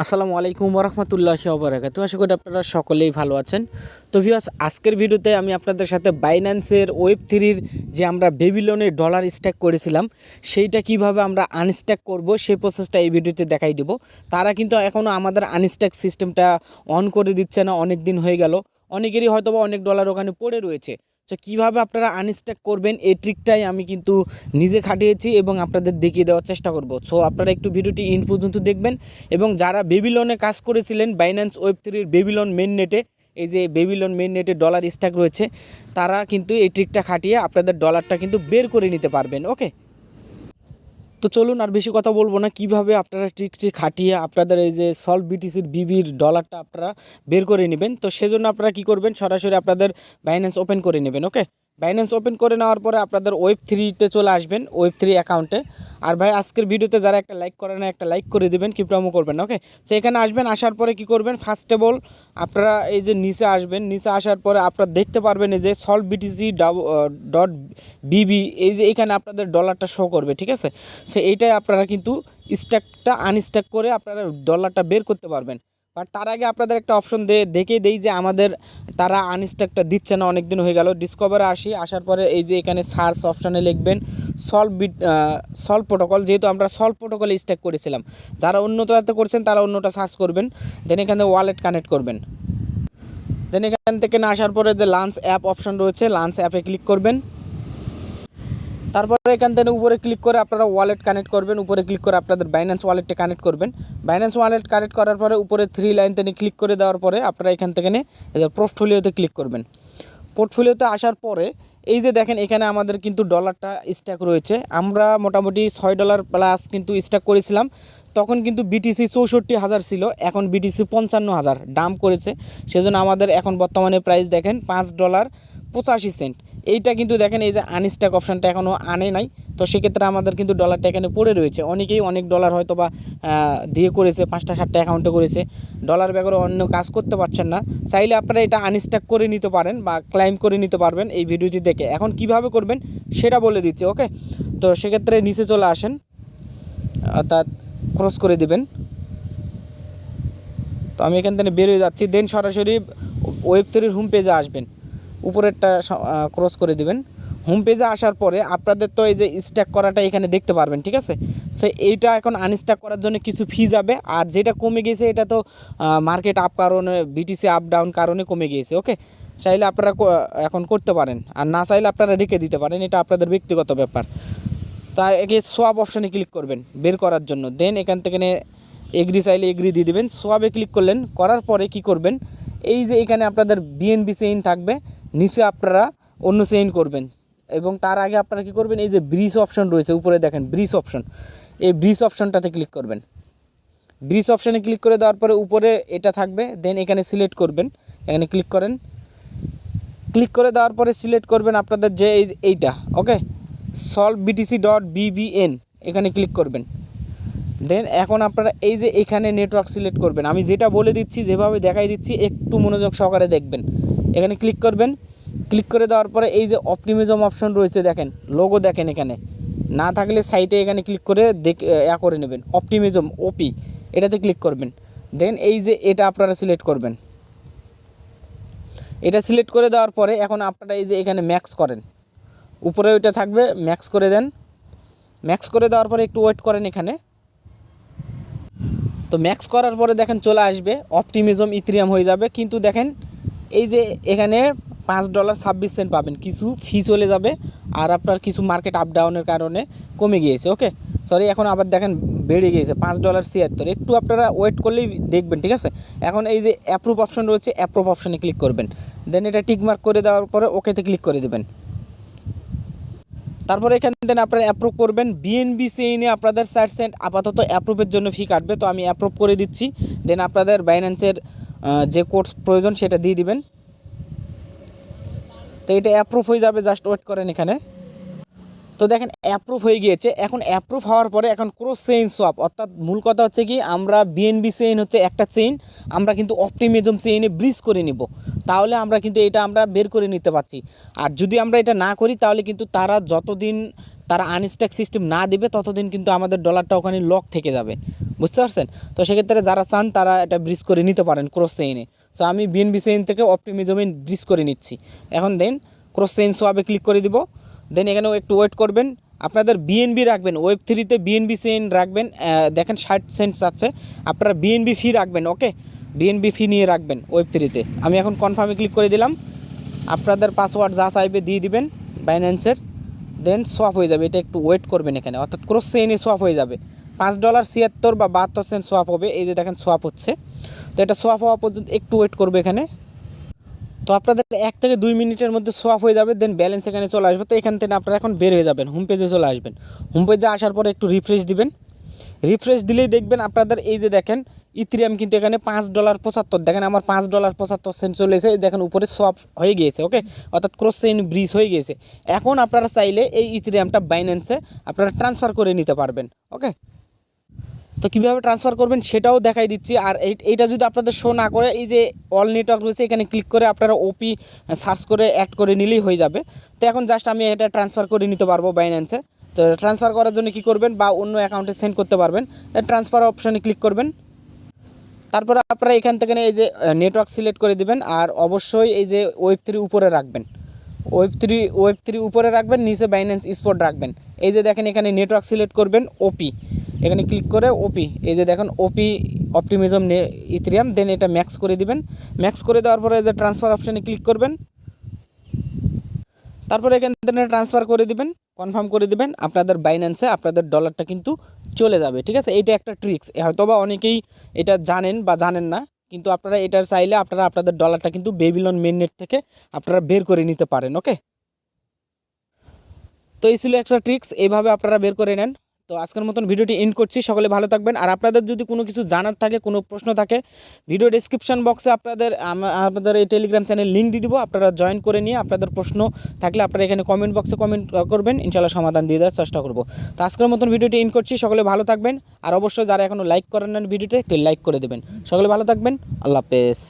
আসসালামু আলাইকুম রহমতুল্লাহি ওবরাকাতু আশা করি আপনারা সকলেই ভালো আছেন। তো ভিউয়ার্স, আজকের ভিডিওতে আমি আপনাদের সাথে বাইন্যান্সের ওয়েব থ্রির যে আমরা বেবিলনে ডলার স্ট্যাক করেছিলাম, সেইটা কীভাবে আমরা আনস্ট্যাক করব, সেই প্রসেসটা এই ভিডিওতে দেখাই দেব। তারা কিন্তু এখনও আমাদের আনস্ট্যাক সিস্টেমটা অন করে দিচ্ছে না, অনেক দিন হয়ে গেল। অনেকেরই হয়তোবা অনেক ডলার ওখানে পড়ে রয়েছে। তো কীভাবে আপনারা আনস্ট্যাক করবেন, এই ট্রিকটাই আমি কিন্তু নিজে খাটিয়েছি এবং আপনাদের দেখিয়ে দেওয়ার চেষ্টা করব। সো আপনারা একটু ভিডিওটি ইন পর্যন্ত দেখবেন এবং যারা বেবিলনে কাজ করেছিলেন বাইন্যান্স ওয়েব থ্রির বেবিলন মেন নেটে এই যে বেবিলন মেন নেটে ডলার স্ট্যাক রয়েছে, তারা কিন্তু এই ট্রিকটা খাটিয়ে আপনাদের ডলারটা কিন্তু বের করে নিতে পারবেন ওকে তো চলুন আর বেশি কথা বলব না। কীভাবে আপনারা ট্রিকটি খাটিয়ে আপনাদের এই যে সল্ভ বিটিসির বিবির ডলারটা আপনারা বের করে নেবেন? তো সেজন্য আপনারা কি করবেন? সরাসরি আপনাদের বাইন্যান্স ওপেন করে নেবেন ওকে বাইন্যান্স ওপেন করে নেওয়ার পরে আপনাদের ওয়েব থ্রিতে চলে আসবেন ওয়েব থ্রি অ্যাকাউন্টে আর ভাই, আজকের ভিডিওতে যারা একটা লাইক করে না একটা লাইক করে দেবেন কি প্রমো করবেন ওকে তো এখানে আসবেন, আসার পরে কি করবেন? ফার্স্ট অফ অল আপনারা এই যে নিচে আসবেন, নিচে আসার পরে আপনারা দেখতে পারবেন এই যে সলভ বিটিসি ডট বিবি এই যে এখানে আপনাদের ডলারটা শো করবে, ঠিক আছে? সে এইটাই আপনারা কিন্তু স্ট্যাকটা আনস্ট্যাক করে আপনারা ডলারটা বের করতে পারবেন। বাট তার আগে আপনাদের একটা অপশন দে দেখেই দেই যে আমাদের তারা আনস্ট্যাকটা দিচ্ছে না অনেক দিন হয়ে গেল। ডিসকভারে আসি, আসার পরে এই যে এখানে সার্চ অপশানে লিখবেন সলভ বিট সলভ প্রোটোকল যেহেতু আমরা সলভ প্রোটোকলে স্ট্যাক করেছিলাম। যারা অন্যটাতে করছেন, তারা অন্যটা সার্চ করবেন দেন এখানে ওয়ালেট কানেক্ট করবেন। দেন এখান থেকে না আসার পরে যে লাঞ্চ অ্যাপ অপশন রয়েছে লাঞ্চ অ্যাপে ক্লিক করবেন। তারপরে এখান থেকে উপরে ক্লিক করে আপনারা ওয়ালেট কানেক্ট করবেন, উপরে ক্লিক করে আপনাদের বাইন্যান্স ওয়ালেটে কানেক্ট করবেন। বাইন্যান্স ওয়ালেট কানেক্ট করার পরে উপরে থ্রি লাইন থেকে ক্লিক করে দেওয়ার পরে আপনারা এখান থেকে পোর্টফোলিওতে ক্লিক করবেন। পোর্টফোলিওতে আসার পরে এই যে দেখেন এখানে আমাদের কিন্তু ডলারটা স্ট্যাক রয়েছে। আমরা মোটামুটি ছয় ডলার প্লাস কিন্তু স্ট্যাক করেছিলাম। তখন কিন্তু বিটিসি চৌষট্টি হাজার ছিল, এখন বিটিসি পঞ্চান্ন হাজার, দাম করেছে। সেজন্য আমাদের এখন বর্তমানে প্রাইস দেখেন পাঁচ ডলার পঁচাশি সেন্ট। এইটা কিন্তু দেখেন এই যে আনস্ট্যাক অপশানটা এখনও আনে নাই। তো সেক্ষেত্রে আমাদের কিন্তু ডলারটা এখানে পড়ে রয়েছে। অনেকেই অনেক ডলার হয়তো বা দিয়ে করেছে, পাঁচটা, সাতটা অ্যাকাউন্টে করেছে। ডলার ব্যাগরে অন্য কাজ করতে পারছেন না। চাইলে আপনারা এটা আনস্ট্যাক করে নিতে পারেন বা ক্লাইম করে নিতে পারবেন এই ভিডিওটি দেখে। এখন কীভাবে করবেন সেটা বলে দিচ্ছি ওকে তো সেক্ষেত্রে নিচে চলে আসেন। অর্থাৎ ক্রস করে দিবেন। তো আমি এখান থেকে বেরিয়ে যাচ্ছি। দেন সরাসরি ওয়েব থ্রির হোম পেজে আসবেন। উপরেরটা ক্রস করে দিবেন। হোম পেজে আসার পরে আপনাদের তো এই যে স্ট্যাক করাটা এখানে দেখতে পারবেন, ঠিক আছে? সো এইটা এখন আনস্ট্যাক করার জন্য কিছু ফি যাবে, আর যেটা কমে গিয়েছে এটা তো মার্কেট আপ কারণে বিটিসি আপ ডাউন কারণে কমে গিয়েছে ওকে চাইলে আপনারা এখন করতে পারেন, আর না চাইলে আপনারা রেখে দিতে পারেন, এটা আপনাদের ব্যক্তিগত ব্যাপার। তা একে সোয়াব অপশানে ক্লিক করবেন, বের করার জন্য। দেন এখান থেকে এগ্রি চাইলে এগ্রি দিয়ে দেবেন। সোয়াবে ক্লিক করলেন, করার পরে কি করবেন? এই যে এখানে আপনাদের বিএনবি চেইন থাকবে নিচে আপনারা অন্য চেইন করবেন। এবং তার আগে আপনারা কি করবেন, এই যে ব্রিজ অপশন রয়েছে, উপরে দেখেন ব্রিজ অপশন এই ব্রিজ অপশনটাতে ক্লিক করবেন। ব্রিজ অপশানে ক্লিক করে দেওয়ার পরে উপরে এটা থাকবে দেন এখানে সিলেক্ট করবেন। এখানে ক্লিক করেন। ক্লিক করে দেওয়ার পরে সিলেক্ট করবেন আপনাদের যে এই- এইটা okay solve BTC dot BBN এখানে ক্লিক করবেন। দেন এখন আপনারা এই যে এখানে নেটওয়ার্ক সিলেক্ট করবেন। আমি যেটা বলে দিচ্ছি, যেভাবে দেখাই দিচ্ছি, একটু মনোযোগ সহকারে দেখবেন। এখানে ক্লিক করবেন। ক্লিক করে দেওয়ার পরে এই যে অপটিমিজম অপশন রয়েছে দেখেন লোগো দেখেন এখানে। না থাকলে সাইটে এখানে ক্লিক করে দেখ ইয়া করে নেবেন। অপটিমিজম ওপি এটাতে ক্লিক করবেন। দেন এই যে এটা আপনারা সিলেক্ট করবেন। এটা সিলেক্ট করে দেওয়ার পরে এখন আপনারা এই যে এখানে ম্যাক্স করেন। উপরে ওইটা থাকবে ম্যাক্স করে দেন। ম্যাক্স করে দেওয়ার পরে একটু ওয়েট করেন এখানে। তো ম্যাক্স করার পরে দেখেন চলে আসবে অপটিমিজম ইথ্রিয়াম হয়ে যাবে। কিন্তু দেখেন এই যে এখানে পাঁচ ডলার ছাব্বিশ সেন্ট পাবেন। কিছু ফি চলে যাবে আর আপনার কিছু মার্কেট আপ ডাউনের কারণে কমে গিয়েছে ওকে সরি এখন আবার দেখেন বেড়ে গিয়েছে, পাঁচ ডলার ছিয়াত্তর। একটু আপনারা ওয়েট করলেই দেখবেন, ঠিক আছে? এখন এই যে অ্যাপ্রুভ অপশন রয়েছে অ্যাপ্রুভ অপশনে ক্লিক করবেন। দেন এটা টিকমার্ক করে দেওয়ার পরে ওকেতে ক্লিক করে দেবেন। তারপরে এখান থেকে আপনারা অ্যাপ্রুভ করবেন। বিএনবি সেইনে আপনাদের ষাট সেন্ট আপাতত অ্যাপ্রুভের জন্য ফি কাটবে, তো আমি অ্যাপ্রুভ করে দিচ্ছি। দেন আপনাদের বাইন্যান্সের যে কোর্স প্রয়োজন সেটা দিয়ে দিবেন। তো এটা অ্যাপ্রুভ হয়ে যাবে জাস্ট ওয়েট করেন এখানে। তো দেখেন অ্যাপ্রুভ হয়ে গিয়েছে। এখন অ্যাপ্রুভ হওয়ার পরে এখন ক্রস চেইন সোয়াপ অর্থাৎ মূল কথা হচ্ছে কি, আমরা বিএনবি চেইন হচ্ছে একটা চেইন আমরা কিন্তু অপটিমিজম চেইনে ব্রিজ করে নিব। তাহলে আমরা কিন্তু এটা আমরা বের করে নিতে পারছি। আর যদি আমরা এটা না করি, তাহলে কিন্তু তারা যতদিন তারা আনস্ট্যাক সিস্টেম না দেবে, ততদিন কিন্তু আমাদের ডলারটা ওখানে লক থেকে যাবে। বুঝতে পারছেন? তো সেক্ষেত্রে যারা চান, তারা এটা ব্রিজ করে নিতে পারেন ক্রস চেইনে সো আমি বিএনবি চেইন থেকে অপটিমিজমে ব্রিজ করে নিচ্ছি। এখন দেন ক্রস চেইন সোয়াবে ক্লিক করে দিব। দেন এখানেও একটু ওয়েট করবেন। আপনাদের বিএনবি রাখবেন। ওয়েব থ্রিতে বিএনবি চেইন রাখবেন। দেখেন ষাট সেন্টস আছে। আপনারা বিএনবি ফি রাখবেন ওকে বিএনবি ফি নিয়ে রাখবেন ওয়েব থ্রিতে আমি এখন কনফার্মে ক্লিক করে দিলাম। আপনাদের পাসওয়ার্ড যা চাইবে দিয়ে দিবেন বাইন্যান্সের দেন সোয়াপ হয়ে যাবে। এটা একটু ওয়েট করবেন এখানে। অর্থাৎ ক্রস চেইনে সোয়াপ হয়ে যাবে। পাঁচ ডলার ছিয়াত্তর বা বাহাত্তর সেন্ট সোয়াপ হবে। এই যে দেখেন সোয়াপ হচ্ছে। তো এটা সোয়াপ হওয়া পর্যন্ত একটু ওয়েট করবে এখানে। তো আপনাদের এক থেকে দুই মিনিটের মধ্যে সোয়াপ হয়ে যাবে দেন ব্যালেন্স এখানে চলে আসবে। তো এখান থেকে আপনারা এখন বের হয়ে যাবেন হোম পেজে চলে আসবেন। হোম পেজে আসার পরে একটু রিফ্রেশ দিবেন। রিফ্রেশ দিলেই দেখবেন আপনাদের এই যে দেখেন ইথিরিয়াম কিন্তু এখানে পাঁচ ডলার পঁচাত্তর, দেখেন আমার পাঁচ ডলার পঁচাত্তর সেন্ট চলে এসে, দেখেন উপরে সোয়াপ হয়ে গিয়েছে ওকে অর্থাৎ ক্রস চেইন ব্রিজ হয়ে গিয়েছে। এখন আপনারা চাইলে এই ইথিরিয়ামটা বাইন্যান্সে আপনারা ট্রান্সফার করে নিতে পারবেন ওকে তো কীভাবে ট্রান্সফার করবেন সেটাও দেখাই দিচ্ছি। আর এই- এইটা যদি আপনাদের শো না করে, এই যে অল নেটওয়ার্ক রয়েছে, এখানে ক্লিক করে আপনারা ওপি সার্চ করে অ্যাড করে নিলেই হয়ে যাবে। তো এখন জাস্ট আমি এটা ট্রান্সফার করে নিতে পারব বাইন্যান্সে তো ট্রান্সফার করার জন্য কি করবেন বা অন্য অ্যাকাউন্টে সেন্ড করতে পারবেন। ট্রান্সফার অপশানে ক্লিক করবেন। তারপরে আপনারা এখান থেকে এই যে নেটওয়ার্ক সিলেক্ট করে দিবেন। আর অবশ্যই এই যে ওয়েব থ্রি উপরে রাখবেন। ওয়েব থ্রি ওয়েব থ্রি উপরে রাখবেন, নিচে বাইন্যান্স স্পট রাখবেন। এই যে দেখেন এখানে নেটওয়ার্ক সিলেক্ট করবেন ওপি এখানে ক্লিক করে ওপি এই যে দেখেন ওপি অপটিমিজম ইথিরিয়াম দেন এটা ম্যাক্স করে দিবেন। ম্যাক্স করে দেওয়ার পরে যে ট্রান্সফার অপশানে ক্লিক করবেন। তারপরে এখান থেকে ট্রান্সফার করে দিবেন কনফার্ম করে দিবেন, আপনাদের বাইন্যান্সে আপনাদের ডলারটা কিন্তু চলে যাবে, ঠিক আছে? এইটা একটা ট্রিক্স হয়তোবা অনেকেই এটা জানেন বা জানেন না, কিন্তু আপনারা এটা চাইলে আপনারা আপনাদের ডলারটা কিন্তু বেবিলন মেন নেট থেকে আপনারা বের করে নিতে পারেন ওকে তো এই ছিল একটা ট্রিক্স এইভাবে আপনারা বের করে নেন। তো আজকের মতন ভিডিওটি এন্ড করছি। সকলে ভালো থাকবেন। আর আপনাদের যদি কোনো কিছু জানার থাকে, কোনো প্রশ্ন থাকে ভিডিও ডিসক্রিপশন বক্সে আপনাদের আপনাদের এই টেলিগ্রাম চ্যানেল লিঙ্ক দিয়ে দিব। আপনারা জয়েন করে নিয়ে আপনাদের প্রশ্ন থাকলে আপনারা এখানে কমেন্ট বক্সে কমেন্ট করবেন। ইনশাল্লাহ সমাধান দিয়ে দেওয়ার চেষ্টা করব। তো আজকের মতন ভিডিওটি এন্ড করছি। সকলে ভালো থাকবেন। আর অবশ্যই যারা এখনও লাইক করেন না ভিডিওতে, একটু লাইক করে দেবেন। সকলে ভালো থাকবেন। আল্লাহ হাফেজ।